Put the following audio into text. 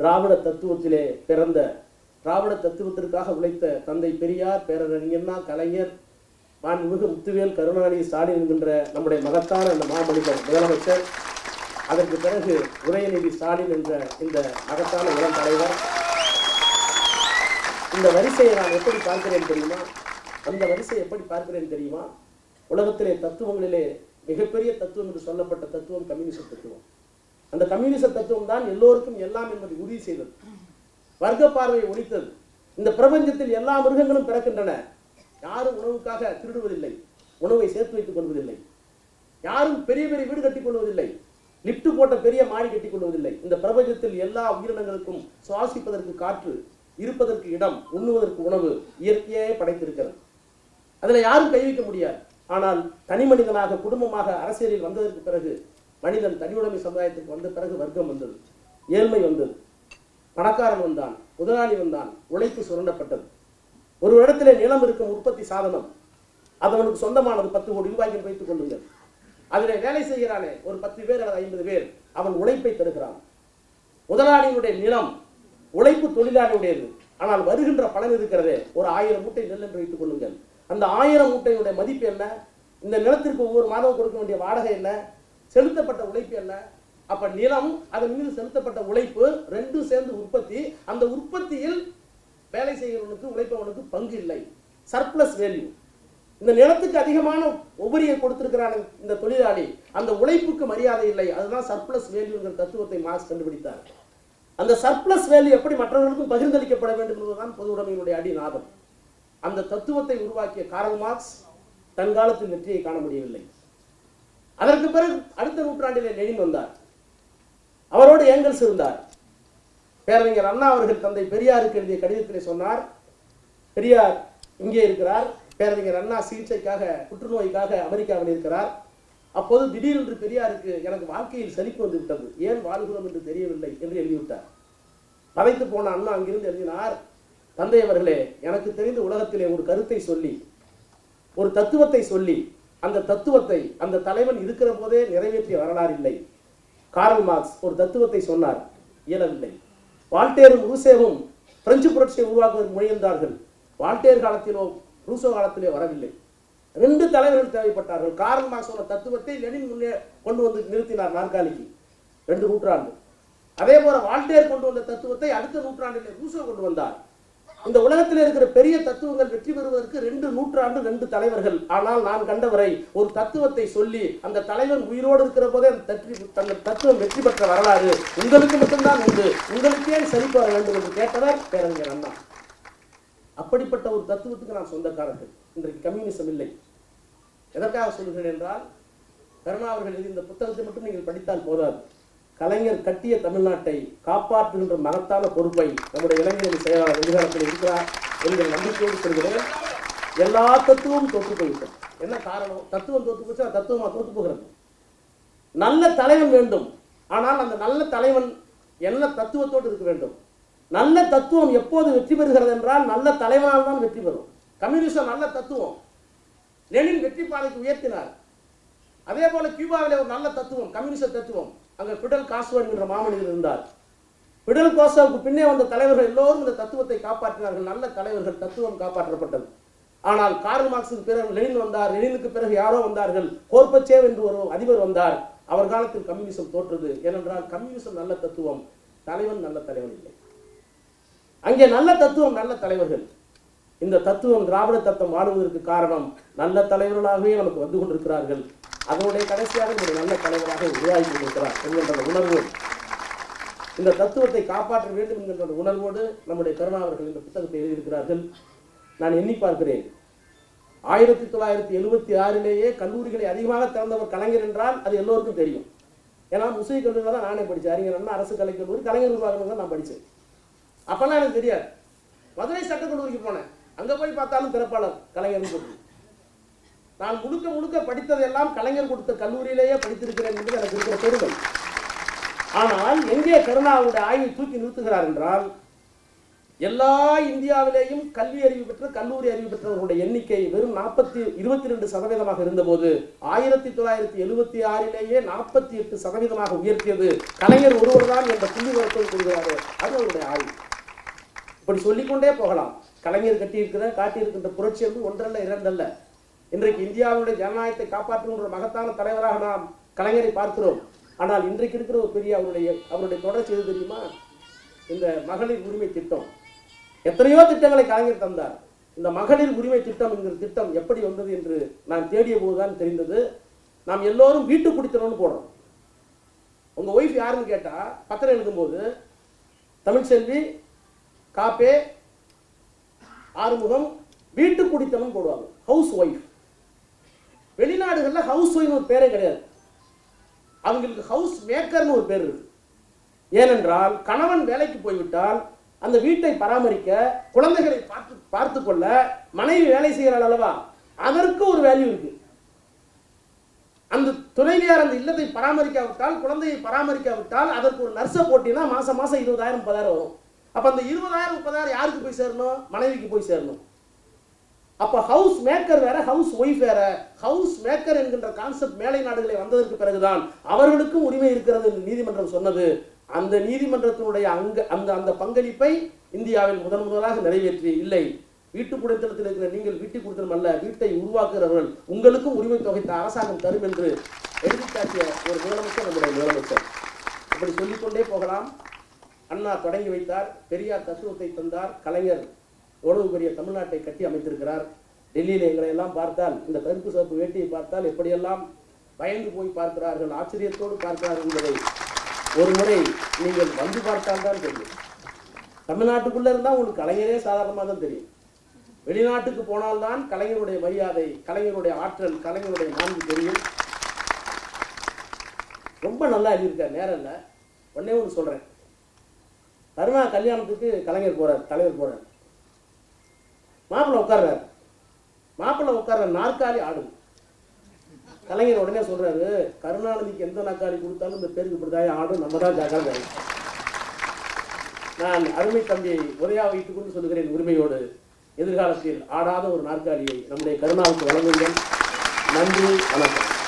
திராவிட தத்துவத்திலே பிறந்த திராவிட தத்துவத்திற்காக உழைத்த தந்தை பெரியார் பேரறிஞர்னா கலைஞர் மாண்புமிகு முத்துவேல் கருணாநிதி ஸ்டாலின் என்கின்ற நம்முடைய மகத்தான அந்த மாமனிதர் முதலமைச்சர். அதற்கு பிறகு உதயநிதி ஸ்டாலின் என்ற இந்த மகத்தான இளம் தலைவர். இந்த வரிசையை நான் எப்படி பார்க்கிறேன் தெரியுமா? அந்த வரிசையை எப்படி பார்க்கிறேன் தெரியுமா? உலகத்திலே தத்துவங்களிலே மிகப்பெரிய தத்துவம் என்று சொல்லப்பட்ட தத்துவம் கம்யூனிச தத்துவம். அந்த கம்யூனிச தத்துவம் தான் எல்லோருக்கும் எல்லாம் என்பதை உறுதி செய்தது. வர்க்க பார்வையை ஒழித்தது. இந்த பிரபஞ்சத்தில் எல்லா மிருகங்களும் பிறக்கின்றன. யாரும் உணவுக்காக திருடுவதில்லை. உணவை சேர்த்து வைத்துக் கொள்வதில்லை. யாரும் பெரிய பெரிய வீடு கட்டிக் கொள்வதில்லை. லிப்ட் போட்ட பெரிய மாடி கட்டிக் கொள்வதில்லை. இந்த பிரபஞ்சத்தில் எல்லா உயிரினங்களுக்கும் சுவாசிப்பதற்கு காற்று இருப்பதற்கு இடம் உண்ணுவதற்கு உணவு இயற்கையே படைத்திருக்கிறது. அதுல யாரும் கை வைக்க முடியாது. ஆனால் தனி மனிதனாக குடும்பமாக அரசியலில் வந்ததற்கு பிறகு மனிதன் தனியுடைமை சமுதாயத்துக்கு வந்த பிறகு வர்க்கம் வந்தது ஏழ்மை வந்தது. பணக்காரன் வந்தான் முதலாளி வந்தான் உழைப்பு சுரண்டப்பட்டது. ஒரு இடத்துல நிலம் இருக்கும் உற்பத்தி சாதனம் அது அவனுக்கு சொந்தமானது. பத்து கோடி ரூபாய்க்கு வைத்துக் கொள்ளுங்கள். அதில் வேலை செய்கிறானே ஒரு பத்து பேர் அல்லது ஐம்பது பேர் அவன் உழைப்பை தருகிறான். முதலாளியினுடைய நிலம் உழைப்பு தொழிலாளியுடையது. ஆனால் வருகின்ற பலன் இருக்கிறதே ஒரு ஆயிரம் மூட்டை நெல் என்று வைத்துக் கொள்ளுங்கள். அந்த ஆயிரம் மூட்டையினுடைய மதிப்பு என்ன? இந்த நிலத்திற்கு ஒவ்வொரு மாதம் கொடுக்க வேண்டிய வாடகை என்ன? செலுத்தப்பட்ட உழைப்பு என்ன? அப்ப நிலம் அதன் மீது செலுத்தப்பட்ட உழைப்பு ரெண்டும் சேர்ந்து உற்பத்தி. அந்த உற்பத்தியில் வேலை செய்கிறவனுக்கு உழைப்பவனுக்கு பங்கு இல்லை. சர்ப்ளஸ் வேல்யூ இந்த நிலத்துக்கு அதிகமான உபரியை கொடுத்திருக்கிறான் இந்த தொழிலாளி. அந்த உழைப்புக்கு மரியாதை இல்லை. அதுதான் சர்ப்ளஸ் வேல்யூங்கிற தத்துவத்தை மார்க்ஸ் கண்டுபிடித்தார். அந்த சர்ப்ளஸ் வேல்யூ எப்படி மற்றவர்களுக்கும் பகிர்ந்தளிக்கப்பட வேண்டும் என்பதுதான் பொது உடைமையினுடைய அடிநாதம். அந்த தத்துவத்தை உருவாக்கிய காரல் மார்க்ஸ் தன் காலத்தில் வெற்றியை காண முடியவில்லை. அதற்கு பிறகு அடுத்த நூற்றாண்டிலே லெனின் வந்தார். அவரோடு ஏங்கல்ஸ் இருந்தார் பேரறிஞர் அண்ணா அவர்கள் தந்தை பெரியாருக்கு எழுதிய கடிதத்திலே சொன்னார் பெரியார் இங்கே இருக்கிறார். பேரறிஞர் அண்ணா சிகிச்சைக்காக புற்றுநோய்க்காக அமெரிக்காவில் இருக்கிறார். அப்போது திடீரென்று பெரியாருக்கு எனக்கு வாழ்க்கையில் சலிப்பு வந்து விட்டது ஏன் வாழ்கிறோம் என்று தெரியவில்லை என்று எழுதிவிட்டார். பதைத்து போன அண்ணா அங்கிருந்து எழுதினார் தந்தை அவர்களே எனக்கு தெரிந்த உலகத்திலே ஒரு கருத்தை சொல்லி ஒரு தத்துவத்தை சொல்லி அந்த தத்துவத்தை அந்த தலைவன் இருக்கிற போதே நிறைவேற்றிய வரலாறு இல்லை. காரல் மார்க்ஸ் ஒரு தத்துவத்தை சொன்னார் இயலவில்லை. வால்டேரும் ரூசேவும் பிரெஞ்சு புரட்சியை உருவாக்குவதற்கு முயன்றார்கள். வால்டேர் காலத்திலோ ரூசோ காலத்திலே வரவில்லை. ரெண்டு தலைவர்கள் தேவைப்பட்டார்கள். காரல் மார்க்ஸ் சொன்ன தத்துவத்தை லெனின் முன்னே கொண்டு வந்து நிறுத்தினார் நாற்காலிக்கு. ரெண்டு நூற்றாண்டு. அதே போல வால்டேர் கொண்டு வந்த தத்துவத்தை அடுத்த நூற்றாண்டிலே ரூசோ கொண்டு வந்தார். இந்த உலகத்தில் இருக்கிற பெரிய தத்துவங்கள் வெற்றி பெறுவதற்கு ரெண்டு நூற்றாண்டு ரெண்டு தலைவர்கள். ஆனால் நான் கண்டவரை ஒரு தத்துவத்தை சொல்லி அந்த தலைவன் உயிரோடு இருக்கிற போதே அந்த தற்றி தத்துவம் வெற்றி பெற்ற வரலாறு உங்களுக்கு மட்டும்தான் உண்டு. உங்களுக்கே சரிபார வேண்டும் என்று கேட்டவர் பேரறிஞர் அண்ணா. அப்படிப்பட்ட ஒரு தத்துவத்துக்கு நான் சொந்தக்காரர்கள். இன்றைக்கு கம்யூனிசம் இல்லை. எதற்காக சொல்கிறேன் என்றால் கருணா அவர்கள் இந்த புத்தகத்தை மட்டும் நீங்கள் படித்தால் போதாது. கலைஞர் கட்டிய தமிழ்நாட்டை காப்பாற்றுகின்ற மகத்தான பொறுப்பை நம்முடைய இளைஞர்கள் செயலாளர் எதிர்காலத்தில் இருக்கிறார் என்கிற நம்பிக்கையோடு சொல்கிறேன். எல்லா தத்துவமும் தோற்று போய்விட்டது. என்ன காரணம்? தத்துவம் தோற்று போச்சு தத்துவமா தோற்று போகிறது. நல்ல தலைவன் வேண்டும். ஆனால் அந்த நல்ல தலைவன் என்ன தத்துவத்தோடு இருக்க வேண்டும்? நல்ல தத்துவம் எப்போது வெற்றி பெறுகிறது என்றால் நல்ல தலைவனால் தான் வெற்றி பெறும். கம்யூனிசம் நல்ல தத்துவம். லெனின் வெற்றி பாதைக்கு உயர்த்தினார். அதே போல கியூபாவில் ஒரு நல்ல தத்துவம் கம்யூனிச தத்துவம். அங்க பிடல் காஸ்டோ என்ற மாமனிதர் இருந்தார். பிடல் காஸ்டோவுக்கு பின்னே வந்த தலைவர்கள் எல்லோரும் இந்த தத்துவத்தை காப்பாற்றினார்கள். நல்ல தலைவர்கள் தத்துவம் காப்பாற்றப்பட்டது. ஆனால் கார்ல் மார்க்ஸுக்கு பிறகு லெனின் வந்தார். லெனினுக்கு பிறகு யாரோ வந்தார்கள்? கோர்பச்சேவ் என்று ஒரு அதிபர் வந்தார். அவர் காலத்தில் கம்யூனிசம் தோற்றது. ஏனென்றால் கம்யூனிசம் நல்ல தத்துவம். தலைவன் நல்ல தலைவன் இல்லை. அங்கே நல்ல தத்துவம் நல்ல தலைவர்கள். இந்த தத்துவம் திராவிட தத்துவம் வாழுவதற்கு காரணம் நல்ல தலைவர்களாகவே நமக்கு வந்து கொண்டிருக்கிறார்கள். அதனுடைய கடைசியாக ஒரு நல்ல தலைவராக உருவாகி இருக்கிறார் என்கின்ற உணர்வு. உணர்வோடு இந்த தத்துவத்தை காப்பாற்ற வேண்டும் என்கின்ற உணர்வோடு நம்முடைய கருணா அவர்கள் இந்த புத்தகத்தை எழுதியிருக்கிறார்கள். நான் எண்ணி பார்க்கிறேன். ஆயிரத்தி தொள்ளாயிரத்தி எழுபத்தி ஆறிலேயே கல்லூரிகளை அதிகமாக திறந்தவர் கலைஞர் என்றால் அது எல்லோருக்கும் தெரியும். ஏன்னா முஸ்லீம் கல்லூரியில் தான் நானே படித்தேன் அறிஞர் அரசு கலை கல்லூரி கலைஞர் உருவாக்கம் தான் நான் படித்தேன் அப்பெல்லாம் எனக்கு தெரியாது. மதுரை சட்டக்கல்லூரிக்கு போனேன். அங்கே போய் பார்த்தாலும் திறப்பாளர் கலைஞர் சொல்லி. நான் முழுக்க முழுக்க படித்ததெல்லாம் கலைஞர் கொடுத்த கல்லூரியிலேயே படித்திருக்கிறேன் என்பது எனக்கு இருக்கிற பெருமை. ஆனால் எங்கே கருணாவுடைய ஆய்வை தூக்கி நிறுத்துகிறார் என்றால் எல்லா இந்தியாவிலேயும் கல்வி அறிவு பெற்ற கல்லூரி அறிவு பெற்றவர்களுடைய எண்ணிக்கை வெறும் நாற்பத்தி இருபத்தி ரெண்டு சதவீதமாக இருந்தபோது ஆயிரத்தி தொள்ளாயிரத்தி எழுபத்தி ஆறிலேயே நாற்பத்தி எட்டு சதவீதமாக உயர்த்தியது கலைஞர் ஒருவர் தான் என்ற புள்ளி விவரத்தை கூறுகிறாரு அது அவருடைய ஆய்வு. இப்படி சொல்லிக்கொண்டே போகலாம். கலைஞர் கட்டியிருக்கிற காட்டியிருக்கின்ற புரட்சி வந்து ஒன்றல்ல இரண்டல்ல. இன்றைக்கு இந்தியாவுடைய ஜனநாயகத்தை காப்பாற்றுகின்ற ஒரு மகத்தான தலைவராக நாம் கலைஞரை பார்க்கிறோம். ஆனால் இன்றைக்கு இருக்கிற ஒரு பெரிய அவருடைய அவருடைய தொடர்ச்சி எது தெரியுமா? இந்த மகளிர் உரிமை திட்டம். எத்தனையோ திட்டங்களை கலைஞர் தந்தார். இந்த மகளிர் உரிமை திட்டம் என்கிற திட்டம் எப்படி வந்தது என்று நான் தேடிய போதுதான் தெரிந்தது. நாம் எல்லோரும் வீட்டு குடித்தனம்னு போடுறோம். உங்க ஒய்ஃப் யாருன்னு கேட்டா பத்திரம் எழுதும்போது தமிழ்ச்செல்வி காப்பே ஆறுமுகம் வீட்டு குடித்தனம் போடுவாங்க. ஹவுஸ் ஒய்ஃப் வெளிநாடுகளில் ஹவுஸ் ஒய்ஃப் ஒரு பேரே கிடையாது. அவங்களுக்கு ஹவுஸ் மேக்கர்னு ஒரு பேர் இருக்கு. ஏனென்றால் கணவன் வேலைக்கு போய்விட்டால் அந்த வீட்டை பராமரிக்க குழந்தைகளை பார்த்து பார்த்து கொள்ள மனைவி வேலை செய்கிறாள் அல்லவா? அதற்கு ஒரு வேல்யூ இருக்கு. அந்த துணைவியார் அந்த இல்லத்தை பராமரிக்காவிட்டால் குழந்தையை பராமரிக்காவிட்டால் அதற்கு ஒரு நர்ஸை போட்டினா மாசம் மாசம் இருபதாயிரம் முப்பதாயிரம் வரும். அப்போ அந்த இருபதாயிரம் முப்பதாயிரம் யாருக்கு போய் சேரணும்? மனைவிக்கு போய் சேரணும். அப்போ ஹவுஸ் மேக்கர் வேற ஹவுஸ் ஒய்ஃப் வேற. ஹவுஸ் மேக்கர் என்கின்ற கான்செப்ட் மேலை நாடுகளை வந்ததற்கு பிறகுதான் அவர்களுக்கும் உரிமை இருக்கிறது என்று நீதிமன்றம் சொன்னது. அந்த நீதிமன்றத்தினுடைய அங்க அந்த அந்த பங்களிப்பை இந்தியாவில் முதன் முதலாக நிறைவேற்றி இல்லை. வீட்டு குடித்தனத்தில் இருக்கிற நீங்கள் வீட்டு குடித்தனம் அல்ல வீட்டை உருவாக்குகிறவர்கள் உங்களுக்கும் உரிமை தொகை அரசாங்கம் தரும் என்று எழுதிக்காட்டிய ஒரு முதலமைச்சர் நம்முடைய முதலமைச்சர். இப்படி சொல்லிக்கொண்டே போகலாம். அண்ணா தொடங்கி வைத்தார். பெரியார் தத்துவத்தை தந்தார். கலைஞர் எவ்வளவு பெரிய தமிழ்நாட்டை கட்டி அமைத்திருக்கிறார். டெல்லியில் எங்களை எல்லாம் பார்த்தால் இந்த கருப்பு சிவப்பு வேட்டியை பார்த்தால் எப்படியெல்லாம் பயந்து போய் பார்க்கிறார்கள் ஆச்சரியத்தோடு பார்க்கிறார்கள் என்பதை ஒரு முறை நீங்கள் வந்து பார்த்தால் தான் தெரியும். தமிழ்நாட்டுக்குள்ள இருந்தால் உங்களுக்கு கலைஞரே சாதாரணமாக தான் தெரியும். வெளிநாட்டுக்கு போனால்தான் கலைஞருடைய மரியாதை கலைஞருடைய ஆற்றல் கலைஞருடைய நான்கு தெரியும். ரொம்ப நல்லா எழுதியிருக்கார் நேரம் இல்லை. ஒன்னே ஒன்று சொல்றேன். கருணா கல்யாணத்துக்கு கலைஞர் போறார் தலைவர் போறார். மாப்பிள்ளை உட்கார்றாரு. மாப்பிள்ளை உட்கார்ற நாற்காலி ஆடும். கலைஞர் உடனே சொல்றாரு கருணாநிதிக்கு எந்த நாற்காலி கொடுத்தாலும் இந்த பேருக்கு இப்படிதான் ஆடும் நம்ம தான் ஜாக்கிரதை. நான் அருமை தம்பியை உரையா வைத்துக் கொண்டு சொல்லுகிறேன் உரிமையோடு. எதிர்காலத்தில் ஆடாத ஒரு நாற்காலியை நம்முடைய கருணாவுக்கு வழங்குங்கள் நன்றி வணக்கம்.